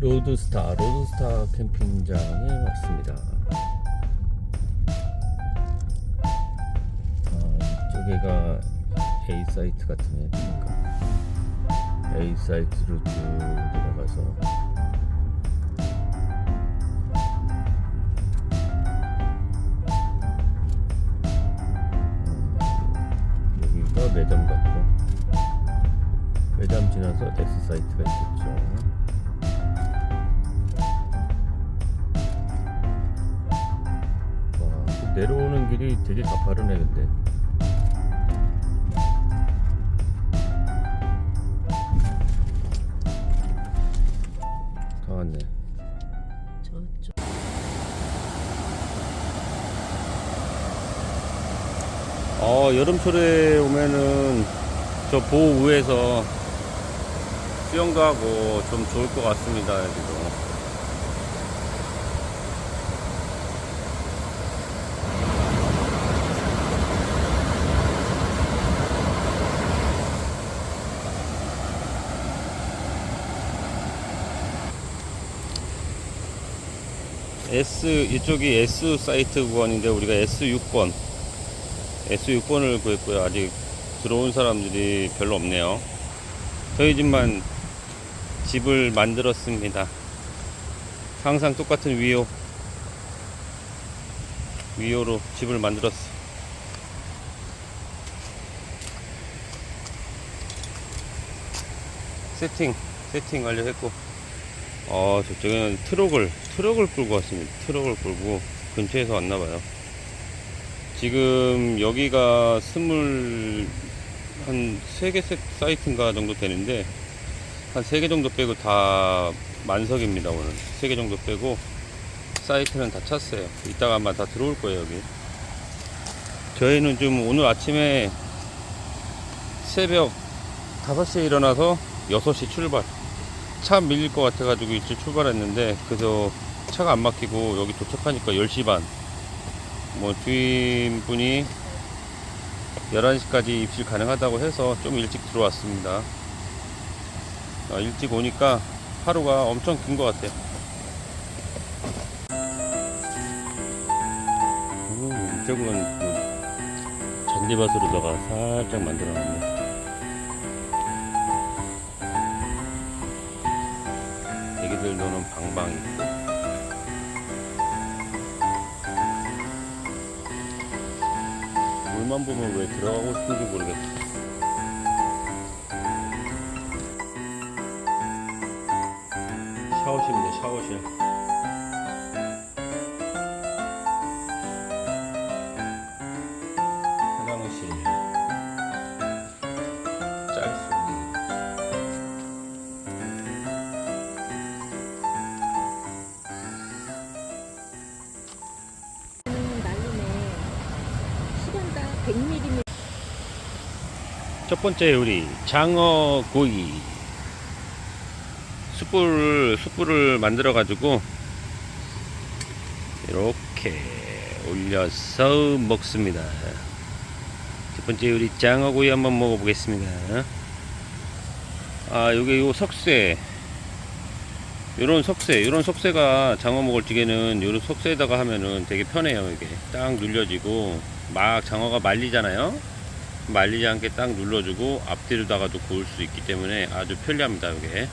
로드스타 로드스타 캠핑장에 왔습니다. 아, 이쪽에가 A 사이트 같은 애니까 A 사이트로 쭉 내려가서 매점 같고 매점 지나서 S 사이트가 있겠죠. 내려오는 길이 되게 가파르네 근데 어 여름철에 오면은 저 보우에서 수영도 하고 좀 좋을 것 같습니다 여기도. S 이쪽이 S 사이트 구간인데 우리가 S6번 S6번을 구했고요. 아직 들어온 사람들이 별로 없네요. 저희 집만 집을 만들었습니다. 항상 똑같은 위호 위호로 집을 만들었어. 세팅 세팅 완료했고 어 저쪽에는 트럭을 트럭을 끌고 왔습니다. 트럭을 끌고 근처에서 왔나봐요. 지금 여기가 스물 한세개 사이트인가 정도 되는데 한세개 정도 빼고 다 만석입니다 오늘. 세개 정도 빼고 사이트는 다 찼어요. 이따가 아마 다 들어올 거예요 여기. 저희는 좀 오늘 아침에 새벽 5시에 일어나서 6시 출발. 차 밀릴 것 같아 가지고 일찍 출발했는데 그래서 차가 안 막히고 여기 도착하니까 10시 반 뭐 주인분이 11시까지 입실 가능하다고 해서 좀 일찍 들어왔습니다. 아, 일찍 오니까 하루가 엄청 긴 것 같아요. 음, 이쪽은 그 잔디밭으로다가 살짝 만들어놨네. 애기들 노는 방방 있고. 물만 보면 왜 들어가고 싶은지 모르겠어. 샤워실인데 샤워실. 첫 번째 요리 장어 구이 숯불을 숯불을 만들어 가지고 이렇게 올려서 먹습니다. 첫 번째 요리 장어 구이 한번 먹어보겠습니다. 아 여기 요 석쇠 요런 석쇠 요런 석쇠가 장어 먹을 찌개는 요런 석쇠에다가 하면은 되게 편해요 이게 딱 눌려지고 막 장어가 말리잖아요 말리지 않게 딱 눌러주고 앞뒤로다가도 구울 수 있기 때문에 아주 편리합니다 이게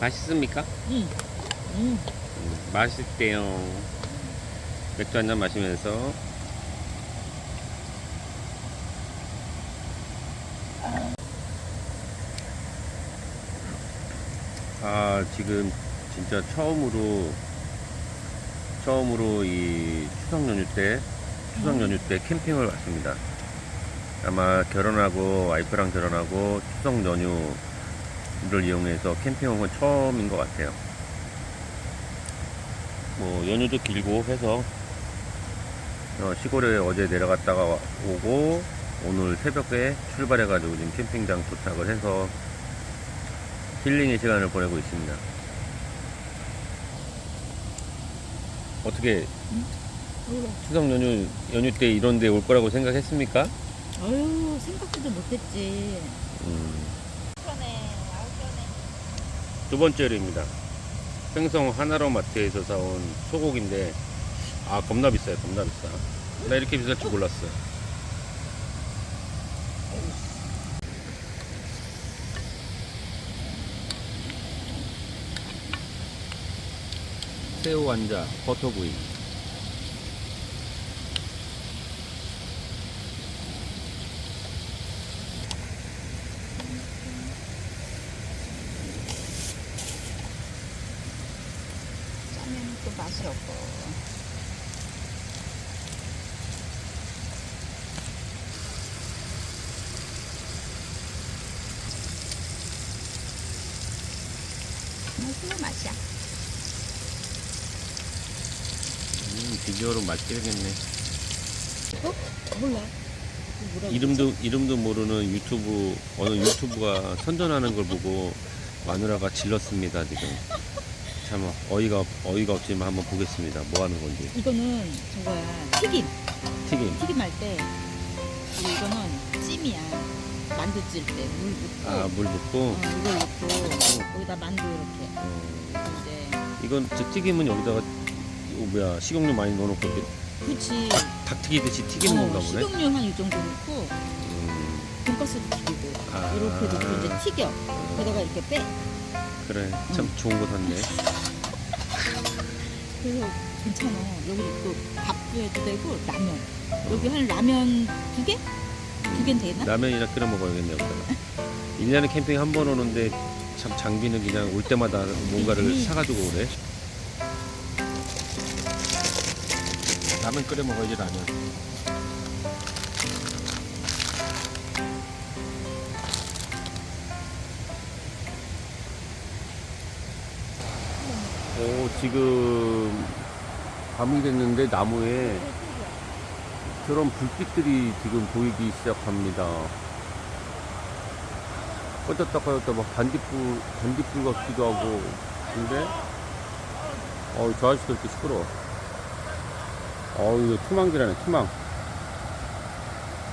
맛있습니까? 응. 응. 음, 맛있대요 맥주 한 잔 마시면서. 아 지금 진짜 처음으로 처음으로 이 추석 연휴 때 추석 연휴 때 캠핑을 왔습니다. 아마 결혼하고 와이프랑 결혼하고 추석 연휴를 이용해서 캠핑 온 건 처음인 것 같아요. 뭐 연휴도 길고 해서 어, 시골에 어제 내려갔다가 와- 오고 오늘 새벽에 출발해가지고 지금 캠핑장 도착을 해서 힐링의 시간을 보내고 있습니다. 어떻게 추석 연휴 연휴 때 이런 데 올 거라고 생각했습니까? 어휴 생각지도 못했지. 음. 두 번째입니다. 횡성 하나로 마트에서 사온 소고기인데 아 겁나 비싸요 겁나 비싸. 나 이렇게 비쌀 줄 몰랐어 새우 완자 버터구이 맛이야 맛이야. 음 비주얼은 맛있겠네 어? 몰라. 이름도 이름도 모르는 유튜브 어느 유튜브가 선전하는 걸 보고 마누라가 질렀습니다 지금 참 어이가 없- 어이가 없지만 한번 보겠습니다 뭐 하는 건지 이거는 저거야 튀김. 튀김 튀김 할 때. 이거는 찜이야. 만두 찔 때 물 붓고. 아 물 붓고 어, 이걸 넣고 거기다 만두 이렇게. 어, 이제 이건 저 튀김은 여기다가 이거 뭐야 식용유 많이 넣어놓고 이렇게 그렇지. 닭 튀기듯이 튀기는 건가 보네 식용유 한 이 정도 넣고 음, 돈가스도 튀기고 아. 이렇게 넣고 이제 튀겨. 그러다가 이렇게 빼. 그래 참 좋은 거 샀네 그래서 괜찮아. 여기 또 밥도 해도 되고 라면. 여기 한 라면 두 개? 두 개는 되나? 라면이나 끓여 먹어야겠네 여기다가 1년에 캠핑 한 번 오는데 참 장비는 그냥 올 때마다 뭔가를 음. 사가지고 오래 라면 끓여 먹어야지 라면 오 지금 밤이 됐는데 나무에 저런 불빛들이 지금 보이기 시작합니다. 꺼졌다 꺼졌다 막 반딧불, 반딧불 같기도 하고. 근데, 어, 저 아저씨도 이렇게 시끄러워. 어, 이거 투망질하네, 투망.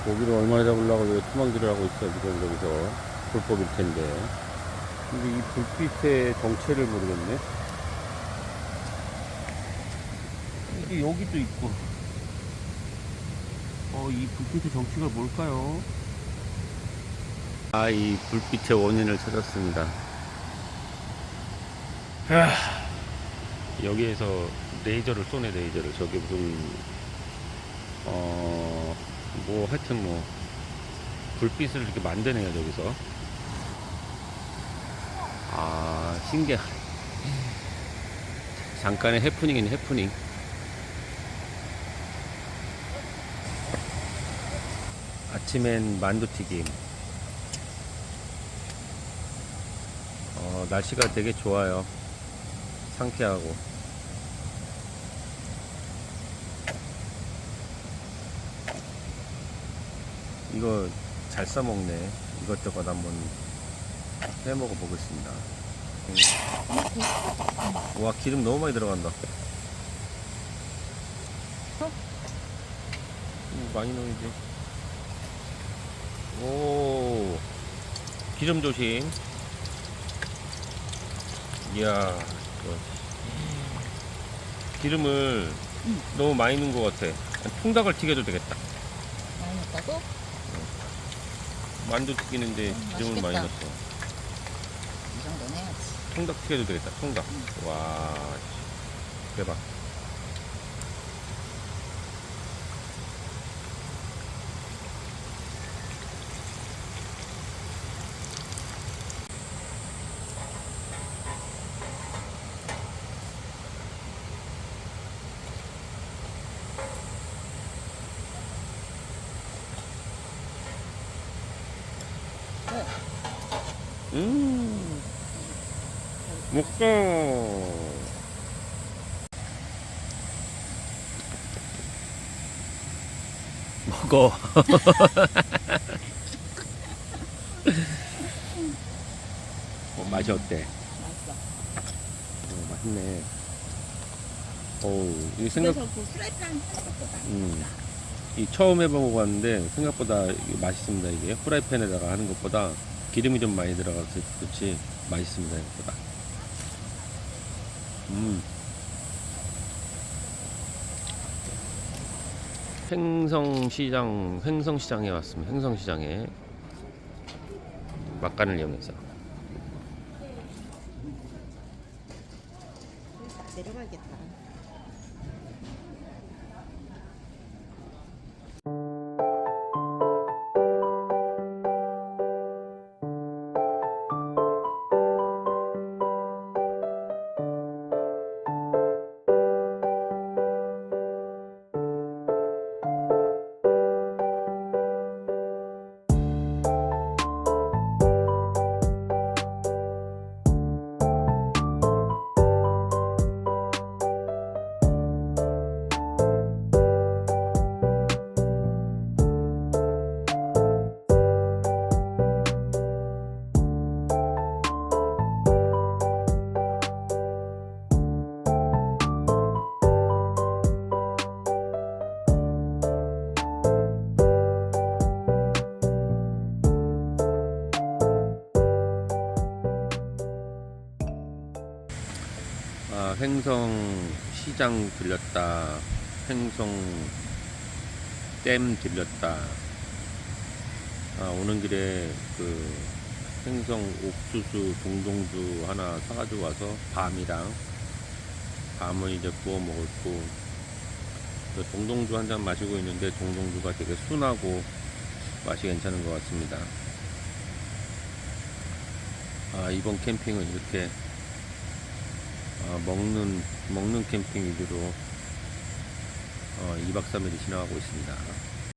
고기를 얼마나 잡으려고 이거 투망질을 하고 있어, 지금 여기서. 불법일 텐데. 근데 이 불빛의 정체를 모르겠네. 이게 여기도 있고. 어, 이 불빛의 정체가 뭘까요? 아, 이 불빛의 원인을 찾았습니다. 하, 여기에서 레이저를 쏘네, 레이저를. 저기 무슨, 어, 뭐, 하여튼 뭐, 불빛을 이렇게 만드네요, 저기서. 아, 신기하. 잠깐의 해프닝이네, 해프닝. 아침엔 만두튀김. 어, 날씨가 되게 좋아요. 상쾌하고. 이거 잘 싸먹네. 이것저것 한번 해 먹어 보겠습니다. 음. 와, 기름 너무 많이 들어간다. 음, 많이 넣어야지. 오 기름 조심 이야. 기름을 응. 너무 많이 넣은 것 같아 통닭을 튀겨도 되겠다 많이 넣었다고? 만두 튀기는데 음, 기름을 많이 맛있겠다. 넣었어 이 정도는 해야지. 통닭 튀겨도 되겠다 통닭 와 대박 못가 먹어 어, 맛이 어때? 맛있어. 어, 맛있네 어우 이 생각 그래서 그 프라이팬 음. 이 처음 해보고 갔는데 생각보다 이게 맛있습니다 이게 프라이팬에다가 하는 것보다 기름이 좀 많이 들어가서 그렇지 맛있습니다 이거보다 음. 횡성시장, 횡성시장에 왔습니다. 횡성시장에 막간을 이용해서. 내려가겠다. 횡성 시장 들렸다. 횡성 댐 들렸다. 아, 오는 길에 그 횡성 옥수수 동동주 하나 사가지고 와서 밤이랑 밤은 이제 구워 먹을 고그 동동주 한 잔 마시고 있는데 동동주가 되게 순하고 맛이 괜찮은 것 같습니다. 아, 이번 캠핑은 이렇게 어, 먹는 먹는 캠핑 위주로 어, 2박 3일이 지나가고 있습니다.